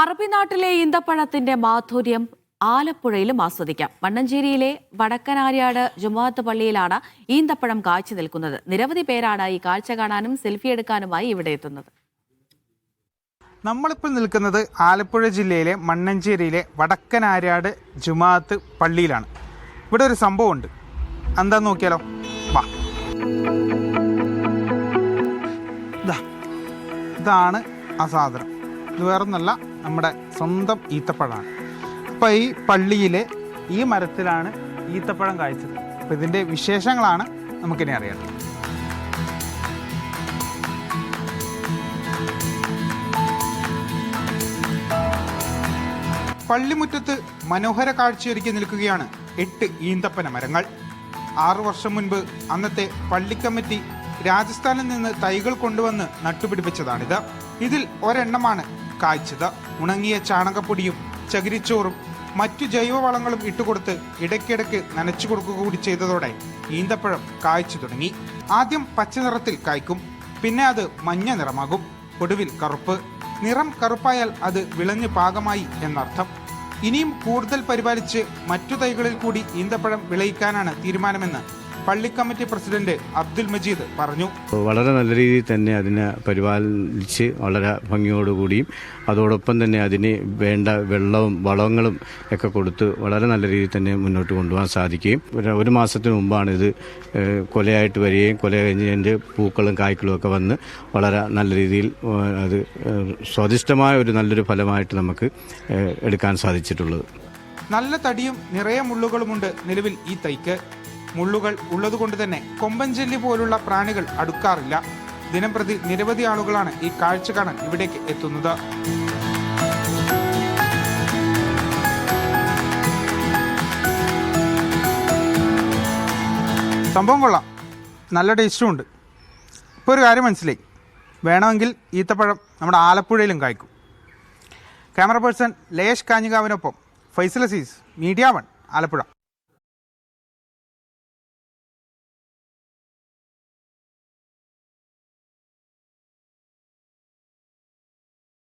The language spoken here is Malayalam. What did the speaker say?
അറബിനാട്ടിലെ ഈന്തപ്പഴത്തിന്റെ മാധുര്യം ആലപ്പുഴയിലും ആസ്വദിക്കാം. മണ്ണഞ്ചേരിയിലെ വടക്കനാര്യാട് ജുമാഅത്ത് പള്ളിയിലാണ് ഈന്തപ്പഴം കാഴ്ച നിൽക്കുന്നത്. നിരവധി പേരാണ് ഈ കാഴ്ച കാണാനും സെൽഫി എടുക്കാനുമായി ഇവിടെ എത്തുന്നത്. നമ്മളിപ്പോൾ നിൽക്കുന്നത് ആലപ്പുഴ ജില്ലയിലെ മണ്ണഞ്ചേരിയിലെ വടക്കനാര്യാട് ജുമാഅത്ത് പള്ളിയിലാണ്. ഇവിടെ ഒരു സംഭവമുണ്ട്. എന്താന്ന് നോക്കിയാലോ? വാ. ഇതാ. ഇതാണ് ആ സാധനം. ഇത് വേറൊന്നല്ല നമ്മുടെ സ്വന്തം ഈത്തപ്പഴമാണ്. അപ്പോൾ ഈ പള്ളിയിലെ ഈ മരത്തിലാണ് ഈത്തപ്പഴം കായ്ച്ചത്. അപ്പോൾ ഇതിന്റെ വിശേഷങ്ങളാണ് നമുക്കിനി അറിയേണ്ടത്. പള്ളിമുറ്റത്ത് മനോഹര കാഴ്ചയൊരുക്കി നിൽക്കുകയാണ് എട്ട് ഈന്തപ്പന മരങ്ങൾ. ആറു വർഷം മുൻപ് അന്നത്തെ പള്ളിക്കമ്മിറ്റി രാജസ്ഥാനിൽ നിന്ന് തൈകൾ കൊണ്ടുവന്ന് നട്ടുപിടിപ്പിച്ചതാണിത്. ഇതിൽ ഒരെണ്ണമാണ് കായ്ച്ചത്. ഉണങ്ങിയ ചാണകപ്പൊടിയും ചകിരിച്ചോറും മറ്റു ജൈവവളങ്ങളും ഇട്ടുകൊടുത്ത് ഇടയ്ക്കിടയ്ക്ക് നനച്ചു കൊടുക്കുക കൂടി ചെയ്തതോടെ ഈന്തപ്പഴം കായ്ച്ചു തുടങ്ങി. ആദ്യം പച്ച നിറത്തിൽ കായ്ക്കും പിന്നെ അത് മഞ്ഞ നിറമാകും. ഒടുവിൽ കറുപ്പ്. നിറം കറുപ്പായാൽ അത് വിളഞ്ഞ് പാകമായി എന്നർത്ഥം. ഇനിയും കൂടുതൽ പരിപാലിച്ച് മറ്റു തൈകളിൽ കൂടി ഈന്തപ്പഴം വിളയിക്കാനാണ് തീരുമാനമെന്ന് പള്ളി കമ്മിറ്റി പ്രസിഡന്റ് അബ്ദുൽ മജീദ് പറഞ്ഞു. വളരെ നല്ല രീതിയിൽ തന്നെ അതിനെ പരിപാലിച്ച് വളരെ ഭംഗിയോടുകൂടിയും അതോടൊപ്പം തന്നെ അതിന് വേണ്ട വെള്ളവും വളങ്ങളും ഒക്കെ കൊടുത്ത് വളരെ നല്ല രീതിയിൽ തന്നെ മുന്നോട്ട് കൊണ്ടുപോകാൻ സാധിക്കുകയും ഒരു മാസത്തിന് മുമ്പാണ് ഇത് കൊലയായിട്ട് വരികയും കൊല കഴിഞ്ഞതിന്റെ പൂക്കളും കായ്ക്കളും ഒക്കെ വന്ന് വളരെ നല്ല രീതിയിൽ അത് സ്വാദിഷ്ടമായ ഒരു നല്ലൊരു ഫലമായിട്ട് നമുക്ക് എടുക്കാൻ സാധിച്ചിട്ടുള്ളത്. നല്ല തടിയും നിറയെ മുള്ളുകളുമുണ്ട് നിലവിൽ ഈ തൈക്ക്. മുള്ളുകൾ ഉള്ളതുകൊണ്ട് തന്നെ കൊമ്പൻചെല്ലി പോലുള്ള പ്രാണികൾ അടുക്കാറില്ല. ദിനംപ്രതി നിരവധി ആളുകളാണ് ഈ കാഴ്ച കാണാൻ ഇവിടേക്ക് എത്തുന്നത്. സംഭവം കൊള്ളാം. നല്ല ടേസ്റ്റും ഉണ്ട് ഇപ്പോൾ ഒരു കാര്യം മനസ്സിലായി. വേണമെങ്കിൽ ഈത്തപ്പഴം നമ്മുടെ ആലപ്പുഴയിലും കായ്ക്കും. ക്യാമറ പേഴ്സൺ ലേഷ് കാഞ്ഞികാവിനൊപ്പം ഫൈസൽ അസീസ് മീഡിയ വൺ ആലപ്പുഴ.